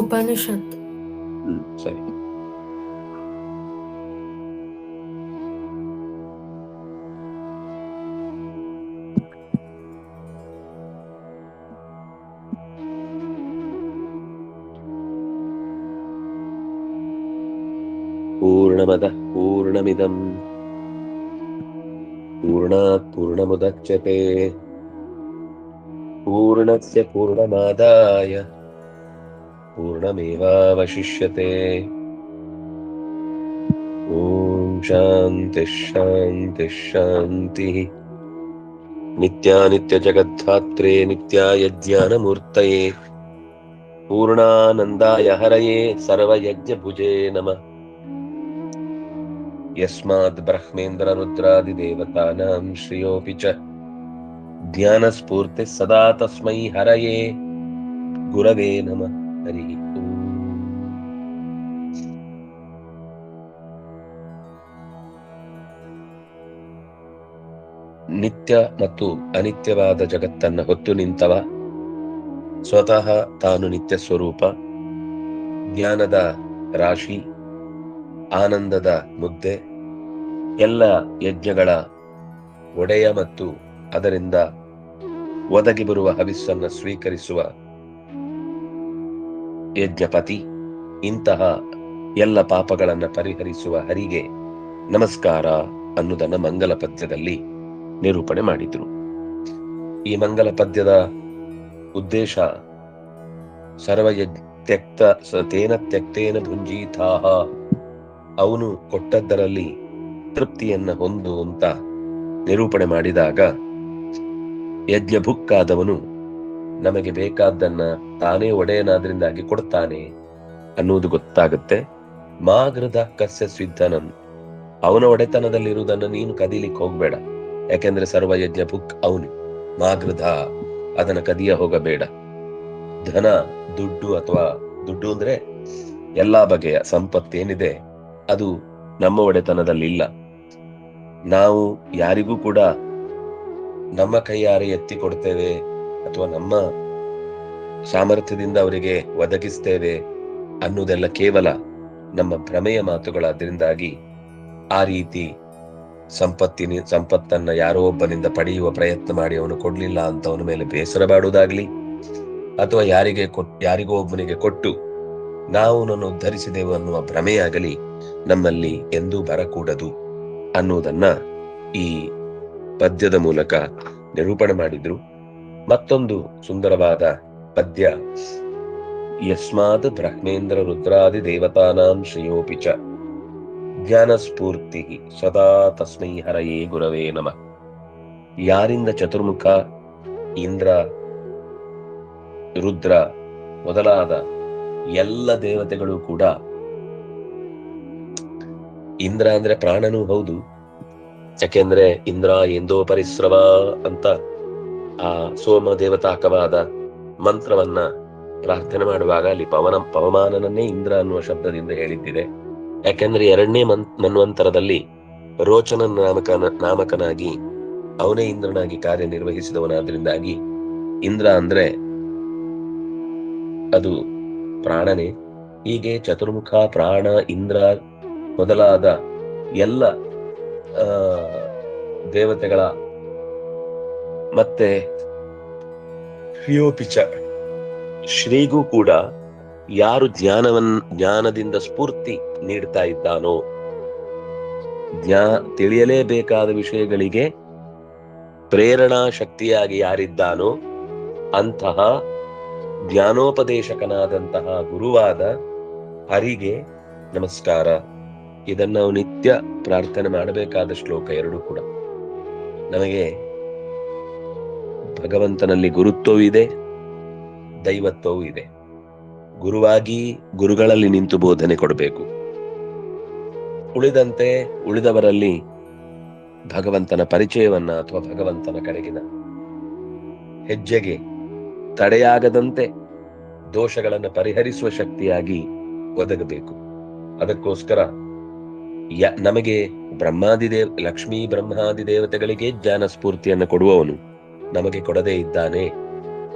ಉಪನಿಷತ್ ಹ್ಮ್ ಸರಿ पूर्णमदः पूर्णमिदम् पूर्णात् पूर्णमुदच्यते पूर्णस्य पूर्णमादाय पूर्णमेवावशिष्यते। ॐ शान्तिः नित्यानित्यजगद्धात्रे नित्याय ज्ञानमूर्तये पूर्णानन्दाय हरये सर्वयज्ञभुजे नमः। यस्माद् ब्रह्मेन्द्ररुद्रादिदेवतानां श्रियोऽपि च ज्ञानस्फूर्तिः सदा तस्मै हरये। गुरवे नमः ಹರಿ ನಿತ್ಯ ಮತ್ತು ಅನಿತ್ಯವಾದ ಜಗತ್ತನ್ನ ಹೊತ್ತು ನಿಂತವ ಸ್ವತಃ ತಾನು ನಿತ್ಯ ಸ್ವರೂಪ, ಜ್ಞಾನದ ರಾಶಿ, ಆನಂದದ ಮುದ್ದೆ, ಎಲ್ಲ ಯಜ್ಞಗಳ ಒಡೆಯ ಮತ್ತು ಅದರಿಂದ ಒದಗಿ ಬರುವ ಹವಿಸ್ಸನ್ನು ಸ್ವೀಕರಿಸುವ ಯಜ್ಞಪತಿ, ಇಂತಹ ಎಲ್ಲ ಪಾಪಗಳನ್ನು ಪರಿಹರಿಸುವ ಹರಿಗೆ ನಮಸ್ಕಾರ ಅನ್ನುದನ್ನ ಮಂಗಲ ಪದ್ಯದಲ್ಲಿ ನಿರೂಪಣೆ ಮಾಡಿದ್ರು. ಈ ಮಂಗಲ ಪದ್ಯದ ಉದ್ದೇಶ ಸರ್ವಯಜ್ಞ ತೇನ ತ್ಯಕ್ತೇನ ಭುಂಜೀತಾಹ ಅವನು ಕೊಟ್ಟದ್ದರಲ್ಲಿ ತೃಪ್ತಿಯನ್ನ ಹೊಂದು ಅಂತ ನಿರೂಪಣೆ ಮಾಡಿದಾಗ ಯಜ್ಞಭುಕ್ಕಾದವನು ನಮಗೆ ಬೇಕಾದ್ದನ್ನ ತಾನೇ ಒಡೆಯನಾದ್ರಿಂದಾಗಿ ಕೊಡ್ತಾನೆ ಅನ್ನುವುದು ಗೊತ್ತಾಗುತ್ತೆ. ಮಾಗೃದ ಕಸ್ಯ ಸ್ವಿದ್ದನನ್ ಅವನ ಒಡೆತನದಲ್ಲಿರುವುದನ್ನು ನೀನು ಕದೀಲಿಕ್ಕೆ ಹೋಗ್ಬೇಡ. ಯಾಕೆಂದ್ರೆ ಸರ್ವಯಜ್ಞ ಬುಕ್ ಅವನು. ಮಾಗೃಧ ಅದನ್ನ ಕದಿಯ ಹೋಗಬೇಡ. ಧನ, ದುಡ್ಡು ಅಥವಾ ದುಡ್ಡು ಅಂದ್ರೆ ಎಲ್ಲಾ ಬಗೆಯ ಸಂಪತ್ತೇನಿದೆ, ಅದು ನಮ್ಮ ಒಡೆತನದಲ್ಲಿಲ್ಲ. ನಾವು ಯಾರಿಗೂ ಕೂಡ ನಮ್ಮ ಕೈಯಾರೆ ಎತ್ತಿ ಕೊಡ್ತೇವೆ. ಅಥವಾ ನಮ್ಮ ಸಾಮರ್ಥ್ಯದಿಂದ ಅವರಿಗೆ ಒದಗಿಸ್ತೇವೆ ಅನ್ನುವುದೆಲ್ಲ ಕೇವಲ ನಮ್ಮ ಭ್ರಮೆಯ ಮಾತುಗಳಾದ್ರಿಂದಾಗಿ ಆ ರೀತಿ ಸಂಪತ್ತಿನ, ಸಂಪತ್ತನ್ನ ಯಾರೋ ಒಬ್ಬನಿಂದ ಪಡೆಯುವ ಪ್ರಯತ್ನ ಮಾಡಿ ಅವನು ಕೊಡ್ಲಿಲ್ಲ ಅಂತ ಅವನ ಮೇಲೆ ಬೇಸರ ಮಾಡುವುದಾಗ್ಲಿ ಅಥವಾ ಯಾರಿಗೆ ಯಾರಿಗೋ ಒಬ್ಬನಿಗೆ ಕೊಟ್ಟು ನಾವು ಅವನನ್ನು ಉದ್ಧರಿಸಿದೆವು ಅನ್ನುವ ಭ್ರಮೆಯಾಗಲಿ ನಮ್ಮಲ್ಲಿ ಎಂದೂ ಬರಕೂಡದು ಅನ್ನುವುದನ್ನ ಈ ಪದ್ಯದ ಮೂಲಕ ನಿರೂಪಣೆ ಮಾಡಿದ್ರು. ಮತ್ತೊಂದು ಸುಂದರವಾದ ಪದ್ಯ. ಯಸ್ಮಾತ್ ಬ್ರಹ್ಮೇಂದ್ರ ರುದ್ರಾದಿ ದೇವತಾನಾಂ ಶ್ರೇಯೋಪಿ ಚ. ಜ್ಞಾನಸ್ಫೂರ್ತಿ ಸದಾ ತಸ್ಮೈ ಹರಯೇ ಗುರವೇ ನಮ. ಯಾರಿಂದ ಚತುರ್ಮುಖ, ಇಂದ್ರ, ರುದ್ರ ಮೊದಲಾದ ಎಲ್ಲ ದೇವತೆಗಳು ಕೂಡ ಇಂದ್ರ ಅಂದ್ರೆ ಪ್ರಾಣನೂ ಹೌದು. ಯಾಕೆಂದ್ರೆ ಇಂದ್ರ ಎಂದೋ ಪರಿಸ್ರವ ಅಂತ ಆ ಸೋಮ ದೇವತಾಕವಾದ ಮಂತ್ರವನ್ನ ಪ್ರಾರ್ಥನೆ ಮಾಡುವಾಗ ಅಲ್ಲಿ ಪವನ, ಪವಮಾನನನ್ನೇ ಇಂದ್ರ ಅನ್ನುವ ಶಬ್ದದಿಂದ ಹೇಳಿದ್ದಿದೆ. ಯಾಕೆಂದ್ರೆ ಎರಡನೇ ಮನ್, ಮನ್ವಂತರದಲ್ಲಿ ರೋಚನ ನಾಮಕನ ನಾಮಕನಾಗಿ ಅವನೇ ಇಂದ್ರನಾಗಿ ಕಾರ್ಯನಿರ್ವಹಿಸಿದವನಾದ್ರಿಂದಾಗಿ ಇಂದ್ರ ಅಂದ್ರೆ ಅದು ಪ್ರಾಣನೇ. ಹೀಗೆ ಚತುರ್ಮುಖ, ಪ್ರಾಣ, ಇಂದ್ರ ಮೊದಲಾದ ಎಲ್ಲ, ಆ, ದೇವತೆಗಳ ಮತ್ತೆ ಪಿಚ ಶ್ರೀಗೂ ಕೂಡ ಯಾರು ಜ್ಞಾನವನ್ ಜ್ಞಾನದಿಂದ ಸ್ಫೂರ್ತಿ ನೀಡ್ತಾ ಇದ್ದಾನೋ ಜ್ಞಾ ತಿಳಿಯಲೇಬೇಕಾದ ವಿಷಯಗಳಿಗೆ ಪ್ರೇರಣಾ ಶಕ್ತಿಯಾಗಿ ಯಾರಿದ್ದಾನೋ ಅಂತಹ ಜ್ಞಾನೋಪದೇಶಕನಾದಂತಹ ಗುರುವಾದ ಹರಿಗೆ ನಮಸ್ಕಾರ. ಇದನ್ನು ನಾವು ನಿತ್ಯ ಪ್ರಾರ್ಥನೆ ಮಾಡಬೇಕಾದ ಶ್ಲೋಕ ಎರಡು ಕೂಡ. ನಮಗೆ ಭಗವಂತನಲ್ಲಿ ಗುರುತ್ವವೂ ಇದೆ, ದೈವತ್ವವೂ ಇದೆ. ಗುರುವಾಗಿ ಗುರುಗಳಲ್ಲಿ ನಿಂತು ಬೋಧನೆ ಕೊಡಬೇಕು. ಉಳಿದಂತೆ ಉಳಿದವರಲ್ಲಿ ಭಗವಂತನ ಪರಿಚಯವನ್ನ ಅಥವಾ ಭಗವಂತನ ಕಡೆಗಿನ ಹೆಜ್ಜೆಗೆ ತಡೆಯಾಗದಂತೆ ದೋಷಗಳನ್ನು ಪರಿಹರಿಸುವ ಶಕ್ತಿಯಾಗಿ ಒದಗಬೇಕು. ಅದಕ್ಕೋಸ್ಕರ ಯ, ನಮಗೆ ಬ್ರಹ್ಮಾದಿ ದೇವ್ ಲಕ್ಷ್ಮೀ ಬ್ರಹ್ಮಾದಿ ದೇವತೆಗಳಿಗೆ ಜ್ಞಾನ ಸ್ಫೂರ್ತಿಯನ್ನು ಕೊಡುವವನು. ನಮಗೆ ಕೊಡದೇ ಇದ್ದಾನೆ.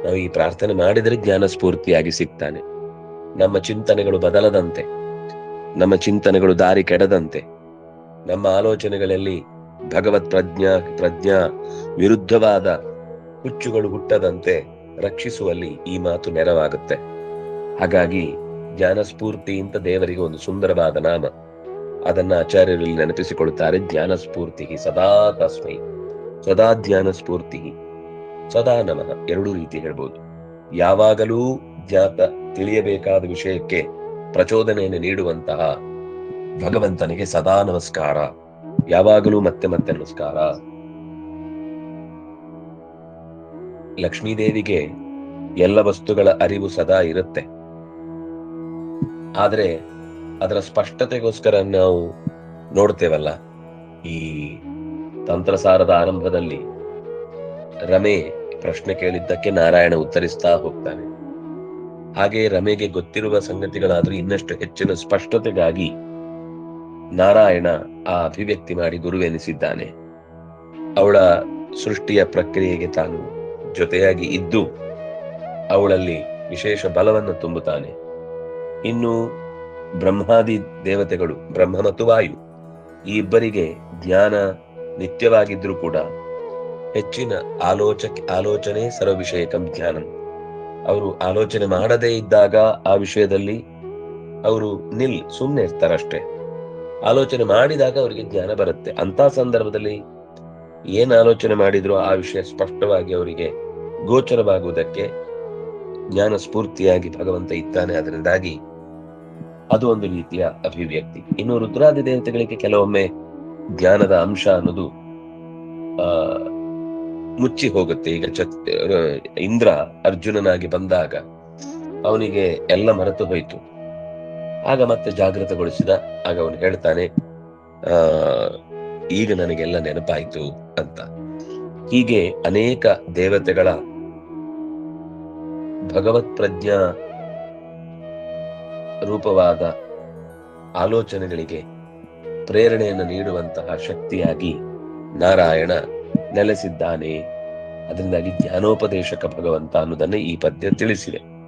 ನಾವು ಈ ಪ್ರಾರ್ಥನೆ ಮಾಡಿದರೆ ಜ್ಞಾನ ಸ್ಫೂರ್ತಿಯಾಗಿ ಸಿಗ್ತಾನೆ. ನಮ್ಮ ಚಿಂತನೆಗಳು ಬದಲದಂತೆ. ನಮ್ಮ ಚಿಂತನೆಗಳು ದಾರಿ ಕೆಡದಂತೆ. ನಮ್ಮ ಆಲೋಚನೆಗಳಲ್ಲಿ ಭಗವತ್ ಪ್ರಜ್ಞಾ ಪ್ರಜ್ಞಾ ವಿರುದ್ಧವಾದ ಹುಚ್ಚುಗಳು ಹುಟ್ಟದಂತೆ ರಕ್ಷಿಸುವಲ್ಲಿ ಈ ಮಾತು ನೆರವಾಗುತ್ತೆ. ಹಾಗಾಗಿ ಜ್ಞಾನಸ್ಫೂರ್ತಿ ಅಂತ ದೇವರಿಗೆ ಒಂದು ಸುಂದರವಾದ ನಾಮ. ಅದನ್ನ ಆಚಾರ್ಯರಲ್ಲಿ ನೆನಪಿಸಿಕೊಳ್ಳುತ್ತಾರೆ ಜ್ಞಾನಸ್ಫೂರ್ತಿ ಸದಾ ತಸ್ಮೈ. ಸದಾ ಜ್ಞಾನ ಸ್ಫೂರ್ತಿ ಸದಾ ನಮಃ ಎರಡೂ ರೀತಿ ಹೇಳ್ಬೋದು. ಯಾವಾಗಲೂ ಜ್ಞಾತ ತಿಳಿಯಬೇಕಾದ ವಿಷಯಕ್ಕೆ ಪ್ರಚೋದನೆಯನ್ನು ನೀಡುವಂತಹ ಭಗವಂತನಿಗೆ ಸದಾ ನಮಸ್ಕಾರ. ಯಾವಾಗಲೂ ಮತ್ತೆ ಮತ್ತೆ ನಮಸ್ಕಾರ. ಲಕ್ಷ್ಮೀದೇವಿಗೆ ಎಲ್ಲ ವಸ್ತುಗಳ ಅರಿವು ಸದಾ ಇರುತ್ತೆ. ಆದ್ರೆ ಅದರ ಸ್ಪಷ್ಟತೆಗೋಸ್ಕರ ನಾವು ನೋಡ್ತೇವಲ್ಲ, ಈ ತಂತ್ರಸಾರದ ಆರಂಭದಲ್ಲಿ ರಮೆ ಪ್ರಶ್ನೆ ಕೇಳಿದ್ದಕ್ಕೆ ನಾರಾಯಣ ಉತ್ತರಿಸ್ತಾ ಹೋಗ್ತಾನೆ. ಹಾಗೆ ರಮೆಗೆ ಗೊತ್ತಿರುವ ಸಂಗತಿಗಳಾದ್ರೂ ಇನ್ನಷ್ಟು ಹೆಚ್ಚಿನ ಸ್ಪಷ್ಟತೆಗಾಗಿ ನಾರಾಯಣ ಆ ಅಭಿವ್ಯಕ್ತಿ ಮಾಡಿ ಗುರುವೆನಿಸಿದ್ದಾನೆ. ಅವಳ ಸೃಷ್ಟಿಯ ಪ್ರಕ್ರಿಯೆಗೆ ತಾನು ಜೊತೆಯಾಗಿ ಇದ್ದು ಅವಳಲ್ಲಿ ವಿಶೇಷ ಬಲವನ್ನು ತುಂಬುತ್ತಾನೆ. ಇನ್ನು ಬ್ರಹ್ಮಾದಿ ದೇವತೆಗಳು ಬ್ರಹ್ಮ ಮತ್ತು ವಾಯು ಈ ಇಬ್ಬರಿಗೆ ಜ್ಞಾನ ನಿತ್ಯವಾಗಿದ್ರೂ ಕೂಡ ಹೆಚ್ಚಿನ ಆಲೋಚಕ, ಆಲೋಚನೆ ಸರ್ವ ವಿಷಯಕಂ ಜ್ಞಾನಂ. ಅವರು ಆಲೋಚನೆ ಮಾಡದೇ ಇದ್ದಾಗ ಆ ವಿಷಯದಲ್ಲಿ ಅವರು ನಿಲ್ ಸುಮ್ಮನೆ ಇರ್ತಾರಷ್ಟೇ ಆಲೋಚನೆ ಮಾಡಿದಾಗ ಅವರಿಗೆ ಜ್ಞಾನ ಬರುತ್ತೆ. ಅಂತ ಸಂದರ್ಭದಲ್ಲಿ ಏನ್ ಆಲೋಚನೆ ಮಾಡಿದ್ರು ಆ ವಿಷಯ ಸ್ಪಷ್ಟವಾಗಿ ಅವರಿಗೆ ಗೋಚರವಾಗುವುದಕ್ಕೆ ಜ್ಞಾನ ಸ್ಫೂರ್ತಿಯಾಗಿ ಭಗವಂತ ಇದ್ದಾನೆ. ಅದರಿಂದಾಗಿ ಅದು ಒಂದು ರೀತಿಯ ಅಭಿವ್ಯಕ್ತಿ. ಇನ್ನು ರುದ್ರಾದಿ ದೇವತೆಗಳಿಗೆ ಕೆಲವೊಮ್ಮೆ ಜ್ಞಾನದ ಅಂಶ ಅನ್ನೋದು, ಆ ಮುಚ್ಚಿ ಹೋಗುತ್ತೆ. ಈಗ ಚತ್ ಇಂದ್ರ ಅರ್ಜುನನಾಗಿ ಬಂದಾಗ ಅವನಿಗೆ ಎಲ್ಲ ಮರೆತು ಹೋಯಿತು. ಆಗ ಮತ್ತೆ ಜಾಗೃತಗೊಳಿಸಿದ ಆಗ ಅವನು ಹೇಳ್ತಾನೆ, ಆ, ಈಗ ನನಗೆಲ್ಲ ನೆನಪಾಯ್ತು ಅಂತ. ಹೀಗೆ ಅನೇಕ ದೇವತೆಗಳ ಭಗವತ್ ಪ್ರಜ್ಞಾ ರೂಪವಾದ ಆಲೋಚನೆಗಳಿಗೆ ಪ್ರೇರಣೆಯನ್ನು ನೀಡುವಂತಹ ಶಕ್ತಿಯಾಗಿ ನಾರಾಯಣ ನೆಲೆಸಿದ್ದಾನೆ. ಅದರಿಂದಾಗಿ ಜ್ಞಾನೋಪದೇಶಕ ಭಗವಂತ ಅನ್ನೋದನ್ನ ಈ ಪದ್ಯ ತಿಳಿಸಿದೆ.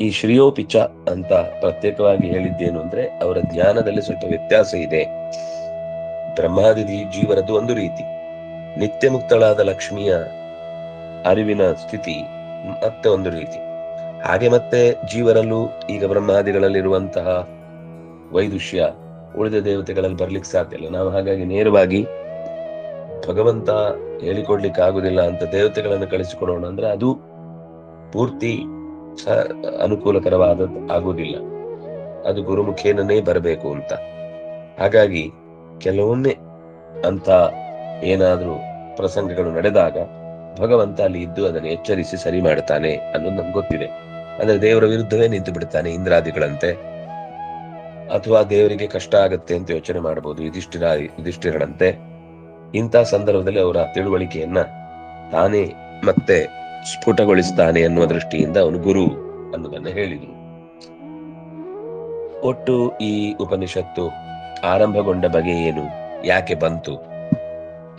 ಈ ಶ್ರೀಯೋಪಿಚ ಅಂತ ಪ್ರತ್ಯೇಕವಾಗಿ ಹೇಳಿದ್ದೇನು ಅಂದ್ರೆ, ಅವರ ಜ್ಞಾನದಲ್ಲಿ ಸ್ವಲ್ಪ ವ್ಯತ್ಯಾಸ ಇದೆ. ಬ್ರಹ್ಮಾದಿ ಜೀವನದ್ದು ಒಂದು ರೀತಿ. ನಿತ್ಯ ಮುಕ್ತಳಾದ ಲಕ್ಷ್ಮಿಯ ಅರಿವಿನ ಸ್ಥಿತಿ ಮತ್ತೆ ಒಂದು ರೀತಿ. ಹಾಗೆ ಮತ್ತೆ ಜೀವರಲ್ಲೂ ಈಗ ಬ್ರಹ್ಮಾದಿಗಳಲ್ಲಿರುವಂತಹ ವೈದುಷ್ಯ ಉಳಿದ ದೇವತೆಗಳಲ್ಲಿ ಬರ್ಲಿಕ್ಕೆ ಸಾಧ್ಯ ಇಲ್ಲ. ನಾವು ಹಾಗಾಗಿ ನೇರವಾಗಿ ಭಗವಂತ ಹೇಳಿಕೊಡ್ಲಿಕ್ಕೆ ಆಗುದಿಲ್ಲ ಅಂತ ದೇವತೆಗಳನ್ನು ಕಳಿಸಿಕೊಡೋಣ ಅಂದ್ರೆ ಅದು ಪೂರ್ತಿ ಅನುಕೂಲಕರವಾದ ಆಗುವುದಿಲ್ಲ. ಅದು ಗುರುಮುಖೇನೇ ಬರಬೇಕು ಅಂತ. ಹಾಗಾಗಿ ಕೆಲವೊಮ್ಮೆ ಅಂತ ಏನಾದ್ರೂ ಪ್ರಸಂಗಗಳು ನಡೆದಾಗ ಭಗವಂತ ಅಲ್ಲಿ ಇದ್ದು ಅದನ್ನು ಎಚ್ಚರಿಸಿ ಸರಿ ಮಾಡ್ತಾನೆ ಅನ್ನೋದು ನಮ್ಗೆ ಗೊತ್ತಿದೆ. ಅಂದ್ರೆ ದೇವರ ವಿರುದ್ಧವೇ ನಿಂತು ಬಿಡ್ತಾನೆ ಇಂದ್ರಾದಿಗಳಂತೆ. ಅಥವಾ ದೇವರಿಗೆ ಕಷ್ಟ ಆಗತ್ತೆ ಅಂತ ಯೋಚನೆ ಮಾಡಬಹುದು ಯುಧಿಷ್ಠಿರ ಯುಧಿಷ್ಠಿರನಂತೆ ಇಂಥ ಸಂದರ್ಭದಲ್ಲಿ ಅವರ ತಿಳುವಳಿಕೆಯನ್ನ ತಾನೇ ಮತ್ತೆ ಸ್ಫುಟಗೊಳಿಸ್ತಾನೆ ಅನ್ನುವ ದೃಷ್ಟಿಯಿಂದ ಅವನು ಗುರು ಅನ್ನೋದನ್ನ ಹೇಳಿದ್ರು ಒಟ್ಟು ಈ ಉಪನಿಷತ್ತು ಆರಂಭಗೊಂಡ ಬಗೆ ಏನು, ಯಾಕೆ ಬಂತು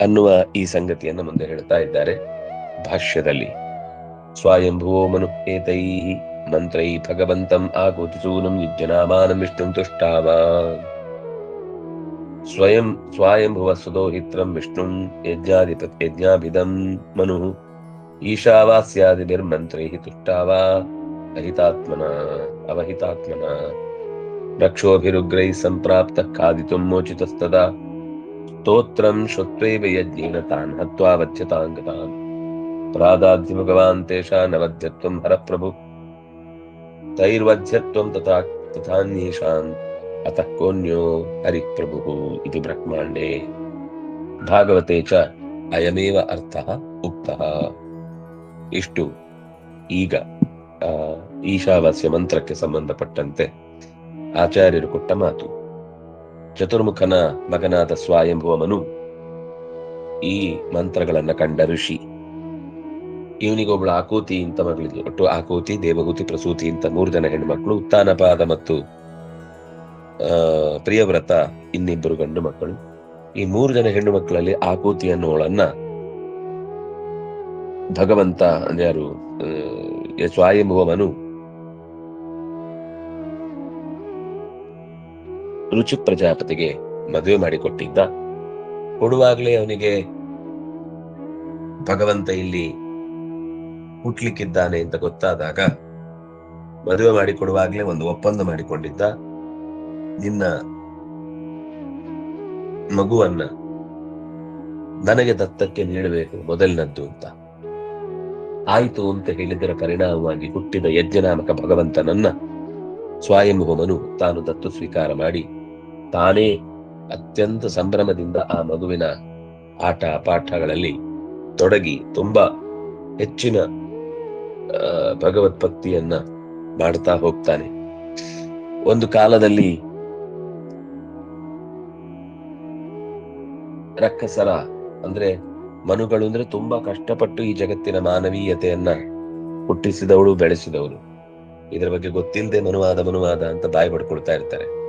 ಅನ್ನುವ ಈ ಸಂಗತಿಯನ್ನು ಮುಂದೆ ಹೇಳ್ತಾ ಇದ್ದಾರೆ ಭಾಷ್ಯದಲ್ಲಿ. ಸ್ವಯಂಭುವೋ ಮನು ಏತೈ ಮಂತ್ರೈ ಭಗವಂತಂ ಆಗೋತಿಸೂನಂ ಯುಜ್ಯನಾಮಾನಂ ವಿಷ್ಣುಂ ತುಷ್ಟಾವ ಸ್ವಯಂ ಸ್ವಯಂಭುವ ಸುದೋಹಿತ್ರಂ ವಿಷ್ಣುಂ ಯಜ್ಞಾಧಿಪ ಯಜ್ಞಾಭಿದಂ ಮನು ಈಶಾವಾಸ್ಯಾದಿಭಿರ್ಮಂತ್ರೈ ತುಷ್ಟಾವ ಅಹಿತಾತ್ಮನ ಅವಹಿತಾತ್ಮನ ರಕ್ಷೋಭಿರುಗ್ರೈ ಸಂಪ್ರಾಪ್ತ ಖಾದಿತುಂ ಮೋಚಿತಸ್ತದಾ ಸ್ತೋತ್ರಂ ಶ್ರುತ್ವೈವ ಯಜ್ಞೇನ ತಾನ್ ಹತ್ವಾ ವಧ್ಯತಾಂಗತಾನ್ ಪ್ರಾದಾದ್ಯ ಭಗವಾನ್ ತೇಷಾನವಧ್ಯತ್ವಂ ಹರಪ್ರಭು ತೈರ್ವಧ್ಯತ್ವಂ ತಥಾ ತಥಾನ್ಯೇಷಾಂ ಅತಃ ಕೋನ್ಯೋ ಹರಿ ಪ್ರಭು ಇದು ಬ್ರಹ್ಮಾಂಡೇ. ಭಾಗವತೆ ಚ ಅಯಮೇವ ಅರ್ಥ ಉಕ್ತ. ಇಷ್ಟು. ಈಗ ಈಶಾವಾಸ್ಯ ಮಂತ್ರಕ್ಕೆ ಸಂಬಂಧಪಟ್ಟಂತೆ ಆಚಾರ್ಯರು ಕೊಟ್ಟ ಮಾತು. ಚತುರ್ಮುಖನ ಮಗನಾದ ಸ್ವಾಯಂಭುವ ಮನು ಈ ಮಂತ್ರಗಳನ್ನ ಕಂಡ ಋಷಿ. ಇವನಿಗೊಬ್ಳು ಆಕೂತಿ ಅಂತ ಮಗಳಿದ್ಲು ಒಟ್ಟು ಆಕೂತಿ ದೇವಹೂತಿ ಪ್ರಸೂತಿ ಅಂತ ಮೂರು ಜನ ಹೆಣ್ಮಕ್ಳು, ಉತ್ತಾನಪಾದ ಮತ್ತು, ಆ, ಪ್ರಿಯವ್ರತ, ಇನ್ನಿಬ್ಬರು ಗಂಡು ಮಕ್ಕಳು. ಈ ಮೂರು ಜನ ಹೆಣ್ಣು ಮಕ್ಕಳಲ್ಲಿ ಆಕೂತಿ ಅನ್ನೋಳನ್ನ ಭಗವಂತ ಯಾರು ಸ್ವಯಂಭುವನು ರುಚಿ ಪ್ರಜಾಪತಿಗೆ ಮದುವೆ ಮಾಡಿಕೊಟ್ಟಿದ್ದ. ಕೊಡುವಾಗಲೇ ಅವನಿಗೆ ಭಗವಂತ ಇಲ್ಲಿ ಹುಟ್ಲಿಕ್ಕಿದ್ದಾನೆ ಅಂತ ಗೊತ್ತಾದಾಗ, ಮದುವೆ ಮಾಡಿಕೊಡುವಾಗಲೇ ಒಂದು ಒಪ್ಪಂದ ಮಾಡಿಕೊಂಡಿದ್ದ. ನಿನ್ನ ಮಗುವನ್ನ ನನಗೆ ದತ್ತಕ್ಕೆ ನೀಡಬೇಕು, ಮೊದಲಿನದ್ದು ಅಂತ. ಆಯಿತು ಅಂತ ಹೇಳಿದರ ಪರಿಣಾಮವಾಗಿ ಹುಟ್ಟಿದ ಯಜ್ಞನಾಮಕ ಭಗವಂತನನ್ನ ಸ್ವಯಂಭೂಮನು ತಾನು ದತ್ತು ಸ್ವೀಕಾರ ಮಾಡಿ, ತಾನೇ ಅತ್ಯಂತ ಸಂಭ್ರಮದಿಂದ ಆ ಮಗುವಿನ ಆಟ ಪಾಠಗಳಲ್ಲಿ ತೊಡಗಿ, ತುಂಬಾ ಹೆಚ್ಚಿನ ಆ, ಭಗವತ್ಭಕ್ತಿಯನ್ನ ಮಾಡ್ತಾ ಹೋಗ್ತಾನೆ. ಒಂದು ಕಾಲದಲ್ಲಿ ರಕ್ಕಸರ ಅಂದ್ರೆ ಮನುಗಳು ಅಂದ್ರೆ ತುಂಬಾ ಕಷ್ಟಪಟ್ಟು ಈ ಜಗತ್ತಿನ ಮಾನವೀಯತೆಯನ್ನ ಹುಟ್ಟಿಸಿದವಳು ಬೆಳೆಸಿದವಳು. ಇದರ ಬಗ್ಗೆ ಗೊತ್ತಿಲ್ಲದೆ ಮನುವಾದ ಮನುವಾದ ಅಂತ ಬಾಯಿ ಪಡ್ಕೊಳ್ತಾ ಇರ್ತಾರೆ.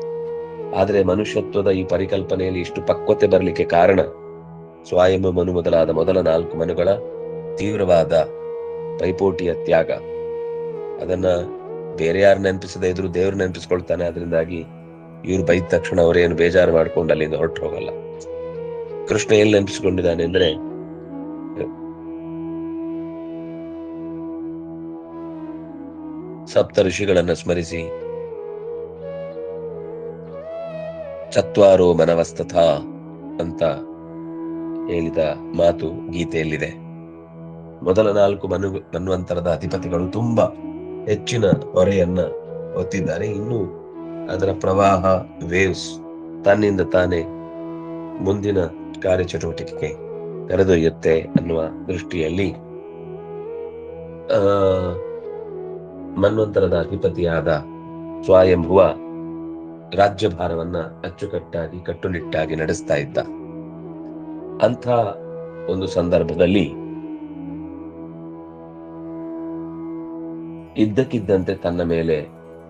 ಆದ್ರೆ ಮನುಷ್ಯತ್ವದ ಈ ಪರಿಕಲ್ಪನೆಯಲ್ಲಿ ಇಷ್ಟು ಪಕ್ವತೆ ಬರಲಿಕ್ಕೆ ಕಾರಣ ಸ್ವಯಂ ಮನು ಮೊದಲಾದ ಮೊದಲ ನಾಲ್ಕು ಮನುಗಳ ತೀವ್ರವಾದ ಪೈಪೋಟಿಯ ತ್ಯಾಗ. ಅದನ್ನ ಬೇರೆ ಯಾರು ನೆನಪಿಸದೆ ಇದ್ರು ದೇವ್ರು ನೆನಪಿಸ್ಕೊಳ್ತಾನೆ. ಅದರಿಂದಾಗಿ ಇವ್ರು ಬೈದ ತಕ್ಷಣ ಅವರೇನು ಬೇಜಾರು ಮಾಡ್ಕೊಂಡು ಅಲ್ಲಿಂದ ಹೊರಟು ಹೋಗಲ್ಲ ಕೃಷ್ಣ ಎಲ್ಲಿ ನೆನಪಿಸ್ಕೊಂಡಿದ್ದಾನೆ ಅಂದ್ರೆ, ಸಪ್ತ ಋಷಿಗಳನ್ನ ಸ್ಮರಿಸಿ, ಚತ್ವಾರೋ ಮನವಸ್ತಥ ಅಂತ ಹೇಳಿದ ಮಾತು ಗೀತೆಯಲ್ಲಿದೆ. ಮೊದಲ ನಾಲ್ಕು ಮನು ಮನ್ವಂತರದ ಅಧಿಪತಿಗಳು ತುಂಬಾ ಹೆಚ್ಚಿನ ಹೊರೆಯನ್ನ ಹೊತ್ತಿದ್ದಾರೆ. ಇನ್ನು ಅದರ ಪ್ರವಾಹ ವೇವ್ಸ್ ತನ್ನಿಂದ ತಾನೇ ಮುಂದಿನ ಕಾರ್ಯಚಟುವಟಿಕೆಗೆ ಕರೆದೊಯ್ಯುತ್ತೆ ಅನ್ನುವ ದೃಷ್ಟಿಯಲ್ಲಿ, ಆ, ಮನ್ವಂತರದ ಅಧಿಪತಿಯಾದ ಸ್ವಯಂಭುವ ರಾಜ್ಯಭಾರವನ್ನ ಅಚ್ಚುಕಟ್ಟಾಗಿ, ಕಟ್ಟುನಿಟ್ಟಾಗಿ ನಡೆಸ್ತಾ ಇದ್ದ. ಅಂಥ ಒಂದು ಸಂದರ್ಭದಲ್ಲಿ ಇದ್ದಕ್ಕಿದ್ದಂತೆ ತನ್ನ ಮೇಲೆ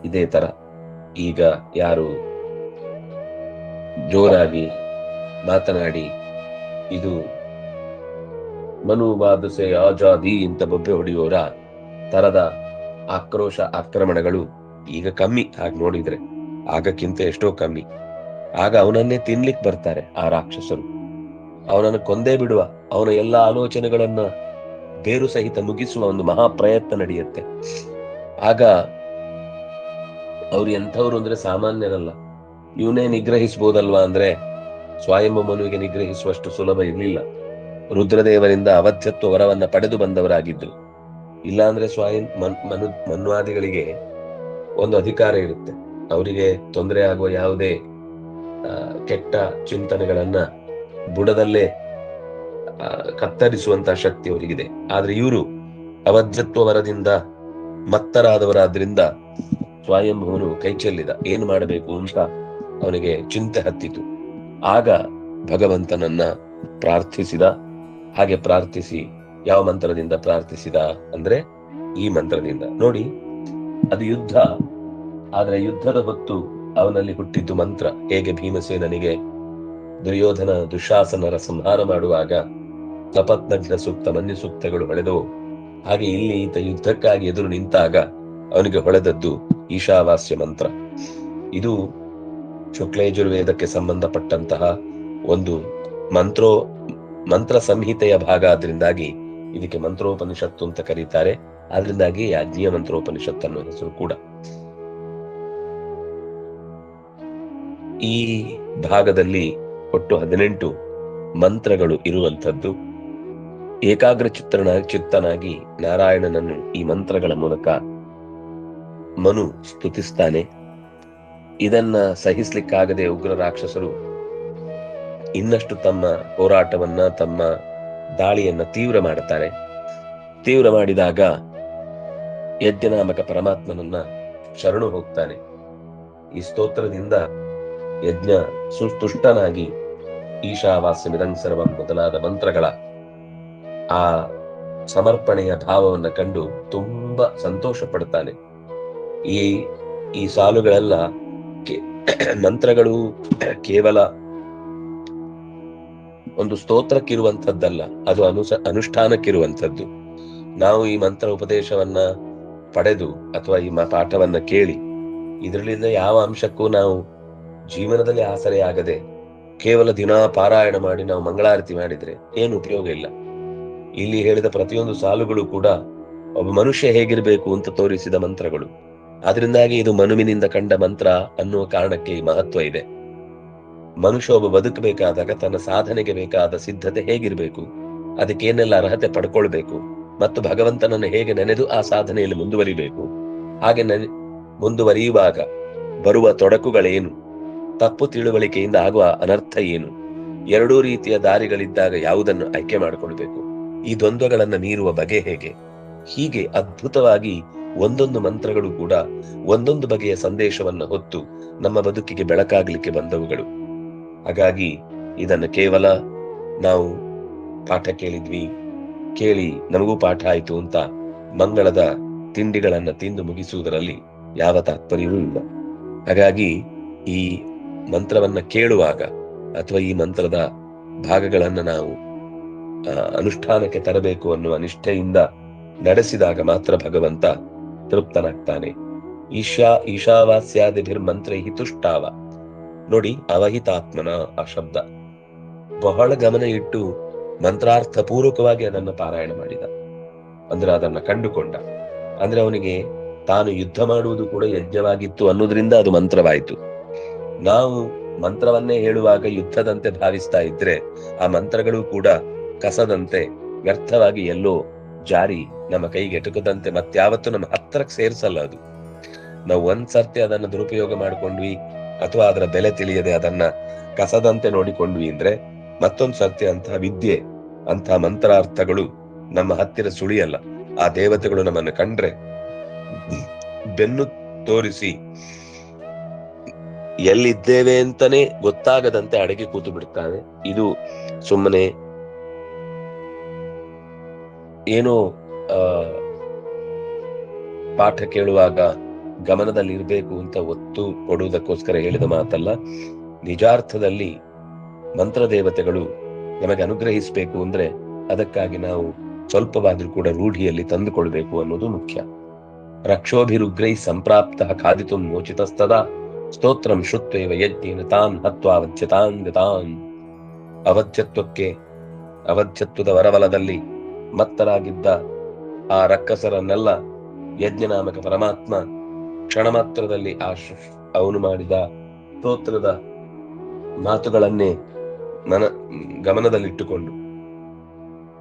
ಇದೇ ತರ ಈಗ ಯಾರು ಜೋರಾಗಿ ಮಾತನಾಡಿ, ಇದು ಮನು ಬಾದುಸೆ ಆಜಾದಿ ಇಂತ ಬೊಬ್ಬೆ ಹೊಡೆಯುವರ ತರದ ಆಕ್ರೋಶ ಆಕ್ರಮಣಗಳು ಈಗ ಕಮ್ಮಿ ಹಾಗೆ ನೋಡಿದ್ರೆ. ಆಗಕ್ಕಿಂತ ಎಷ್ಟೋ ಕಮ್ಮಿ. ಆಗ ಅವನನ್ನೇ ತಿನ್ಲಿಕ್ ಬರ್ತಾರೆ ಆ ರಾಕ್ಷಸರು. ಅವನನ್ನು ಕೊಂದೇ ಬಿಡುವ, ಅವನ ಎಲ್ಲ ಆಲೋಚನೆಗಳನ್ನ ಬೇರು ಸಹಿತ ಮುಗಿಸುವ ಒಂದು ಮಹಾ ಪ್ರಯತ್ನ ನಡೆಯುತ್ತೆ. ಆಗ ಅವ್ರು ಎಂಥವ್ರು ಅಂದ್ರೆ ಸಾಮಾನ್ಯರಲ್ಲ. ಇವನೇ ನಿಗ್ರಹಿಸಬಹುದಲ್ವಾ ಅಂದ್ರೆ ಸ್ವಯಂ ಮನುವಿಗೆ ನಿಗ್ರಹಿಸುವಷ್ಟು ಸುಲಭ ಇರಲಿಲ್ಲ. ರುದ್ರದೇವರಿಂದ ಅವಧ್ಯತ್ವ ವರವನ್ನ ಪಡೆದು ಬಂದವರಾಗಿದ್ರು ಇಲ್ಲಾಂದ್ರೆ ಸ್ವಯಂ ಮನ್, ಮನು, ಮನ್ವಾದಿಗಳಿಗೆ ಒಂದು ಅಧಿಕಾರ ಇರುತ್ತೆ. ಅವರಿಗೆ ತೊಂದರೆ ಆಗುವ ಯಾವುದೇ ಕೆಟ್ಟ ಚಿಂತನೆಗಳನ್ನ ಬುಡದಲ್ಲೇ ಕತ್ತರಿಸುವಂತ ಶಕ್ತಿ ಅವರಿಗಿದೆ. ಆದ್ರೆ ಇವರು ಅವಧ್ಯತ್ವ ವರದಿಂದ ಮತ್ತರಾದವರಾದ್ರಿಂದ ಸ್ವಯಂಭವನು ಕೈ ಚೆಲ್ಲಿದ ಏನು ಮಾಡಬೇಕು ಅಂತ ಅವನಿಗೆ ಚಿಂತೆ ಹತ್ತಿತು. ಆಗ ಭಗವಂತನನ್ನ ಪ್ರಾರ್ಥಿಸಿದ. ಹಾಗೆ ಪ್ರಾರ್ಥಿಸಿ ಯಾವ ಮಂತ್ರದಿಂದ ಪ್ರಾರ್ಥಿಸಿದ ಅಂದ್ರೆ ಈ ಮಂತ್ರದಿಂದ. ನೋಡಿ, ಅದು ಯುದ್ಧ. ಆದ್ರೆ ಯುದ್ಧದ ಹೊತ್ತು ಅವನಲ್ಲಿ ಹುಟ್ಟಿದ್ದು ಮಂತ್ರ. ಹೇಗೆ ಭೀಮಸೇನನಿಗೆ ದುರ್ಯೋಧನ ದುಶಾಸನರ ಸಂಹಾರ ಮಾಡುವಾಗ ಸಪತ್ನಜ್ಞ ಸೂಕ್ತ ಮನ್ಯ ಸೂಕ್ತಗಳು ಹೊಳೆದವು. ಹಾಗೆ ಇಲ್ಲಿ ಈತ ಯುದ್ಧಕ್ಕಾಗಿ ಎದುರು ನಿಂತಾಗ ಅವನಿಗೆ ಹೊಳೆದದ್ದು ಈಶಾವಾಸ್ಯ ಮಂತ್ರ. ಇದು ಶುಕ್ಲಯಜುರ್ವೇದಕ್ಕೆ ಸಂಬಂಧಪಟ್ಟಂತಹ ಒಂದು ಮಂತ್ರೋ, ಮಂತ್ರ ಸಂಹಿತೆಯ ಭಾಗ ಆದ್ರಿಂದಾಗಿ ಇದಕ್ಕೆ ಮಂತ್ರೋಪನಿಷತ್ತು ಅಂತ ಕರೀತಾರೆ. ಆದ್ರಿಂದಾಗಿ ಯಾಜ್ಞೀಯ ಮಂತ್ರೋಪನಿಷತ್ ಅನ್ನೋ ಹೆಸರು ಕೂಡ. ಈ ಭಾಗದಲ್ಲಿ ಒಟ್ಟು ಹದಿನೆಂಟು ಮಂತ್ರಗಳು ಇರುವಂತದ್ದು ಏಕಾಗ್ರ ಚಿತ್ರಣ ಚಿತ್ತನಾಗಿ ನಾರಾಯಣನನ್ನು ಈ ಮಂತ್ರಗಳ ಮೂಲಕ ಮನು ಸ್ತುತಿಸ್ತಾನೆ. ಇದನ್ನ ಸಹಿಸ್ಲಿಕ್ಕಾಗದೆ ಉಗ್ರ ರಾಕ್ಷಸರು ಇನ್ನಷ್ಟು ತಮ್ಮ ಹೋರಾಟವನ್ನ, ತಮ್ಮ ದಾಳಿಯನ್ನ ತೀವ್ರ ಮಾಡುತ್ತಾರೆ. ತೀವ್ರ ಮಾಡಿದಾಗ ಯಜ್ಞನಾಮಕ ಪರಮಾತ್ಮನನ್ನ ಶರಣು ಹೋಗ್ತಾನೆ. ಈ ಸ್ತೋತ್ರದಿಂದ ಯಜ್ಞ ಸುಸ್ತುಷ್ಟನಾಗಿ ಮಿರಂಗ್ ಸರ್ವಂ ಮೊದಲಾದ ಮಂತ್ರಗಳ ಆ ಸಮರ್ಪಣೆಯ ಭಾವವನ್ನ ಕಂಡು ತುಂಬಾ ಸಂತೋಷ ಪಡ್ತಾನೆ ಈ ಈ ಸಾಲುಗಳೆಲ್ಲ ಮಂತ್ರಗಳು ಕೇವಲ ಒಂದು ಸ್ತೋತ್ರಕ್ಕಿರುವಂಥದ್ದಲ್ಲ, ಅದು ಅನುಸ, ಅನುಷ್ಠಾನಕ್ಕಿರುವಂಥದ್ದು. ನಾವು ಈ ಮಂತ್ರ ಉಪದೇಶವನ್ನ ಪಡೆದು ಅಥವಾ ಈ ಪಾಠವನ್ನ ಕೇಳಿ, ಇದರಲ್ಲಿಂದ ಯಾವ ಅಂಶಕ್ಕೂ ನಾವು ಜೀವನದಲ್ಲಿ ಆಸರೆಯಾಗದೆ ಕೇವಲ ದಿನಾ ಪಾರಾಯಣ ಮಾಡಿ ನಾವು ಮಂಗಳಾರತಿ ಮಾಡಿದ್ರೆ ಏನು ಉಪಯೋಗ ಇಲ್ಲ. ಇಲ್ಲಿ ಹೇಳಿದ ಪ್ರತಿಯೊಂದು ಸಾಲುಗಳು ಕೂಡ ಒಬ್ಬ ಮನುಷ್ಯ ಹೇಗಿರಬೇಕು ಅಂತ ತೋರಿಸಿದ ಮಂತ್ರಗಳು. ಅದರಿಂದಾಗಿ ಇದು ಮನುವಿನಿಂದ ಕಂಡ ಮಂತ್ರ ಅನ್ನುವ ಕಾರಣಕ್ಕೆ ಮಹತ್ವ ಇದೆ. ಮನುಷ್ಯ ಒಬ್ಬ ಬದುಕಬೇಕಾದಾಗ ತನ್ನ ಸಾಧನೆಗೆ ಬೇಕಾದ ಸಿದ್ಧತೆ ಹೇಗಿರಬೇಕು ಅದಕ್ಕೆ ಏನೆಲ್ಲ ಅರ್ಹತೆ ಪಡ್ಕೊಳ್ಬೇಕು, ಮತ್ತು ಭಗವಂತನನ್ನು ಹೇಗೆ ನೆನೆದು ಆ ಸಾಧನೆಯಲ್ಲಿ ಮುಂದುವರಿಬೇಕು. ಹಾಗೆ ನೆನೆ ಮುಂದುವರಿಯುವಾಗ ಬರುವ ತೊಡಕುಗಳೇನು, ತಪ್ಪು ತಿಳುವಳಿಕೆಯಿಂದ ಆಗುವ ಅನರ್ಥ ಏನು, ಎರಡೂ ರೀತಿಯ ದಾರಿಗಳಿದ್ದಾಗ ಯಾವುದನ್ನು ಆಯ್ಕೆ ಮಾಡಿಕೊಳ್ಬೇಕು. ಈ ದ್ವಂದ್ವಗಳನ್ನ ಮೀರುವ ಬಗೆ ಹೇಗೆ? ಹೀಗೆ ಅದ್ಭುತವಾಗಿ ಒಂದೊಂದು ಮಂತ್ರಗಳು ಕೂಡ ಒಂದೊಂದು ಬಗೆಯ ಸಂದೇಶವನ್ನ ಹೊತ್ತು ನಮ್ಮ ಬದುಕಿಗೆ ಬೆಳಕಾಗಲಿಕ್ಕೆ ಬಂದವುಗಳು. ಹಾಗಾಗಿ ಇದನ್ನು ಕೇವಲ ನಾವು ಪಾಠ ಕೇಳಿದ್ವಿ, ಕೇಳಿ ನಮಗೂ ಪಾಠ ಆಯ್ತು ಅಂತ ಮಂಗಳದ ತಿಂಡಿಗಳನ್ನ ತಿಂದು ಮುಗಿಸುವುದರಲ್ಲಿ ಯಾವ ತಾತ್ಪರ್ಯವೂ ಇಲ್ಲ. ಹಾಗಾಗಿ ಈ ಮಂತ್ರವನ್ನ ಕೇಳುವಾಗ ಅಥವಾ ಈ ಮಂತ್ರದ ಭಾಗಗಳನ್ನ ನಾವು ಅನುಷ್ಠಾನಕ್ಕೆ ತರಬೇಕು ಅನ್ನುವ ನಿಷ್ಠೆಯಿಂದ ನಡೆಸಿದಾಗ ಮಾತ್ರ ಭಗವಂತ ತೃಪ್ತನಾಗ್ತಾನೆ. ಈಶಾ ಈಶಾವಾಸ್ಯಾದಿಭಿರ್ಮಂತ್ರೈ ಹಿತುಷ್ಟಾವ. ನೋಡಿ ಅವಹಿತಾತ್ಮನ ಆ ಶಬ್ದ. ಬಹಳ ಗಮನ ಇಟ್ಟು ಮಂತ್ರಾರ್ಥ ಪೂರ್ವಕವಾಗಿ ಅದನ್ನು ಪಾರಾಯಣ ಮಾಡಿದ. ಅಂದ್ರೆ ಅದನ್ನ ಕಂಡುಕೊಂಡ. ಅಂದ್ರೆ ಅವನಿಗೆ ತಾನು ಯುದ್ಧ ಮಾಡುವುದು ಕೂಡ ಯಜ್ಞವಾಗಿತ್ತು ಅನ್ನೋದ್ರಿಂದ ಅದು ಮಂತ್ರವಾಯಿತು. ನಾವು ಮಂತ್ರವನ್ನೇ ಹೇಳುವಾಗ ಯುದ್ಧದಂತೆ ಭಾವಿಸ್ತಾ ಇದ್ರೆ ಆ ಮಂತ್ರಗಳು ಕೂಡ ಕಸದಂತೆ ವ್ಯರ್ಥವಾಗಿ ಎಲ್ಲೋ ಜಾರಿ ನಮ್ಮ ಕೈಗೆ ಎಟುಕದಂತೆ ಮತ್ತಾವತ್ತು ನಮ್ಮ ಹತ್ತಿರಕ್ಕೆ ಸೇರಿಸಲ್ಲ ಅದು. ನಾವು ಒಂದ್ಸರ್ತಿ ಅದನ್ನ ದುರುಪಯೋಗ ಮಾಡ್ಕೊಂಡ್ವಿ ಅಥವಾ ಅದರ ಬೆಲೆ ತಿಳಿಯದೆ ಅದನ್ನ ಕಸದಂತೆ ನೋಡಿಕೊಂಡ್ವಿ ಅಂದ್ರೆ ಮತ್ತೊಂದು ಸರ್ತಿ ಅಂತಹ ವಿದ್ಯೆ, ಅಂತಹ ಮಂತ್ರಾರ್ಥಗಳು ನಮ್ಮ ಹತ್ತಿರ ಸುಳಿಯಲ್ಲ. ಆ ದೇವತೆಗಳು ನಮ್ಮನ್ನು ಕಂಡ್ರೆ ಬೆನ್ನು ತೋರಿಸಿ ಎಲ್ಲಿದ್ದೇವೆ ಅಂತಾನೆ ಗೊತ್ತಾಗದಂತೆ ಅಡಗಿ ಕೂತು ಬಿಡ್ತಾನೆ ಇದು ಸುಮ್ಮನೆ ಏನೋ ಪಾಠ ಕೇಳುವಾಗ ಗಮನದಲ್ಲಿ ಇರಬೇಕು ಅಂತ ಒತ್ತು ಕೊಡುವುದಕ್ಕೋಸ್ಕರ ಹೇಳಿದ ಮಾತಲ್ಲ, ನಿಜಾರ್ಥದಲ್ಲಿ ಮಂತ್ರ ದೇವತೆಗಳು ನಮಗೆ ಅನುಗ್ರಹಿಸಬೇಕು ಅಂದ್ರೆ ಅದಕ್ಕಾಗಿ ನಾವು ಸ್ವಲ್ಪವಾದ್ರೂ ಕೂಡ ರೂಢಿಯಲ್ಲಿ ತಂದುಕೊಳ್ಬೇಕು ಅನ್ನೋದು ಮುಖ್ಯ. ರಕ್ಷೋಭಿರುಗ್ರೈ ಸಂಪ್ರಾಪ್ತ ಖಾದಿತು ಮೋಚಿತಸ್ತದ, ಸ್ತೋತ್ರಂ ಶುತ್ವೇವ ಯಜ್ಞೇನ ತಾನ್ ಹತ್ವ ಅವಧ್ಯತಾನ್ ಗತಾನ್. ಅವಧ್ಯತ್ವಕ್ಕೆ, ಅವಧ್ಯತ್ವದ ವರವಲದಲ್ಲಿ ಮತ್ತರಾಗಿದ್ದ ಆ ರಕ್ಕಸರನ್ನೆಲ್ಲ ಯಜ್ಞನಾಮಕ ಪರಮಾತ್ಮ ಕ್ಷಣ ಮಾತ್ರದಲ್ಲಿ ಆ ಅವನು ಮಾಡಿದ ಸ್ತೋತ್ರದ ಮಾತುಗಳನ್ನೇ ಮನ, ಗಮನದಲ್ಲಿಟ್ಟುಕೊಂಡು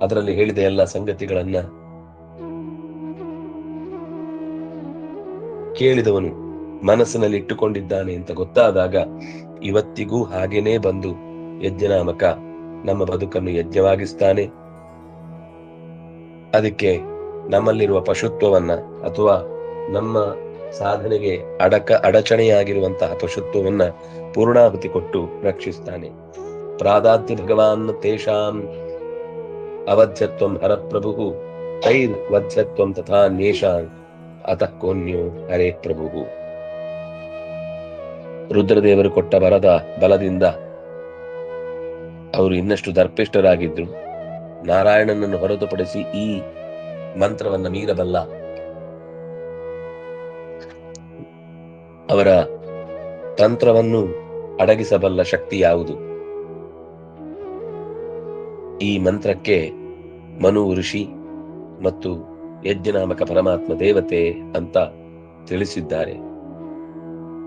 ಅದರಲ್ಲಿ ಹೇಳಿದ ಎಲ್ಲ ಸಂಗತಿಗಳನ್ನ ಕೇಳಿದವನು ಮನಸ್ಸಿನಲ್ಲಿ ಇಟ್ಟುಕೊಂಡಿದ್ದಾನೆ ಅಂತ ಗೊತ್ತಾದಾಗ ಇವತ್ತಿಗೂ ಹಾಗೇನೇ ಬಂದು ಯಜ್ಞನಾಮಕ ನಮ್ಮ ಬದುಕನ್ನು ಯಜ್ಞವಾಗಿಸ್ತಾನೆ. ಅದಕ್ಕೆ ನಮ್ಮಲ್ಲಿರುವ ಪಶುತ್ವವನ್ನ ಅಥವಾ ನಮ್ಮ ಸಾಧನೆಗೆ ಅಡಕ, ಅಡಚಣೆಯಾಗಿರುವಂತಹ ಪಶುತ್ವವನ್ನ ಪೂರ್ಣಾಹುತಿ ಕೊಟ್ಟು ರಕ್ಷಿಸ್ತಾನೆ. ಪ್ರಾದಾತ್ಯ ಭಗವಾನ್ ತೇಷಾಂ ಅವಧ್ಯತ್ವಂ ಹರಪ್ರಭು ತೈರ್ ವಧ್ಯತ್ವಂ ತಥಾ ನೇಷಾಂ ಅತಃ ಕೋನ್ಯೋ ಹರೇ ಪ್ರಭು ರುದ್ರದೇವರು ಕೊಟ್ಟ ಬರದ ಬಲದಿಂದ ಅವರು ಇನ್ನಷ್ಟು ದರ್ಪಿಷ್ಟರಾಗಿದ್ರು ನಾರಾಯಣನನ್ನು ಹೊರತುಪಡಿಸಿ ಈ ಮಂತ್ರವನ್ನ ಮೀರಬಲ್ಲ ಅವರ ತಂತ್ರವನ್ನು ಅಡಗಿಸಬಲ್ಲ ಶಕ್ತಿ ಯಾವುದು? ಈ ಮಂತ್ರಕ್ಕೆ ಮನು ಋಷಿ ಮತ್ತು ಯಜ್ಞನಾಮಕ ಪರಮಾತ್ಮ ದೇವತೆ ಅಂತ ತಿಳಿಸಿದ್ದಾರೆ.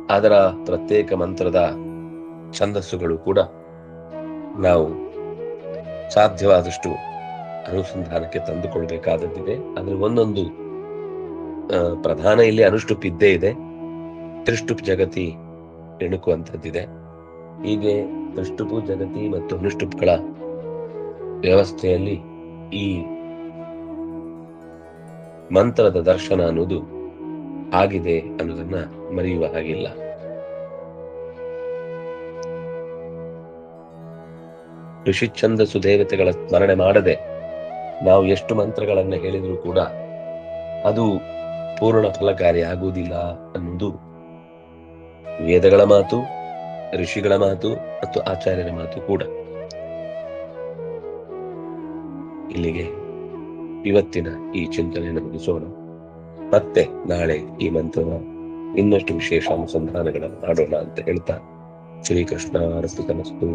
ಅದರ ಪ್ರತ್ಯೇಕ ಮಂತ್ರದ ಛಂದಸ್ಸುಗಳು ಕೂಡ ನಾವು ಸಾಧ್ಯವಾದಷ್ಟು ಅನುಸಂಧಾನಕ್ಕೆ ತಂದುಕೊಳ್ಬೇಕಾದದ್ದಿದೆ. ಅಂದ್ರೆ ಒಂದೊಂದು ಪ್ರಧಾನ ಇಲ್ಲಿ ಅನುಷ್ಠುಪ್ ಇದ್ದೇ ಇದೆ. ತ್ರಿಷ್ಟುಪ್ ಜಗತಿ ಎಣುಕುವಂಥದ್ದಿದೆ. ಹೀಗೆ ತ್ರಿಷ್ಟುಪು ಜಗತಿ ಮತ್ತು ಅನುಷ್ಠುಪ್ಗಳ ವ್ಯವಸ್ಥೆಯಲ್ಲಿ ಈ ಮಂತ್ರದ ದರ್ಶನ ಅನ್ನೋದು ಆಗಿದೆ ಅನ್ನೋದನ್ನ ಮರೆಯುವ ಹಾಗಿಲ್ಲ. ಋಷಿ ಛಂದಸ್ಸು ದೇವತೆಗಳ ಸ್ಮರಣೆ ಮಾಡದೆ ನಾವು ಎಷ್ಟು ಮಂತ್ರಗಳನ್ನ ಹೇಳಿದ್ರು ಕೂಡ ಅದು ಪೂರ್ಣ ಫಲಕಾರಿ ಆಗುವುದಿಲ್ಲ ಅನ್ನುವುದು ವೇದಗಳ ಮಾತು, ಋಷಿಗಳ ಮಾತು ಮತ್ತು ಆಚಾರ್ಯರ ಮಾತು ಕೂಡ. ಇಲ್ಲಿಗೆ ಇವತ್ತಿನ ಈ ಚಿಂತನೆಯನ್ನು ಮುಗಿಸೋಣ ಮತ್ತೆ ನಾಳೆ ಈ ಮಂತ್ರದ ಇನ್ನಷ್ಟು ವಿಶೇಷ ಅನುಸಂಧಾನಗಳನ್ನು ಮಾಡೋಣ ಅಂತ ಹೇಳ್ತಾ ಶ್ರೀಕೃಷ್ಣ ಅರ್ಪಿತಮಸ್ತು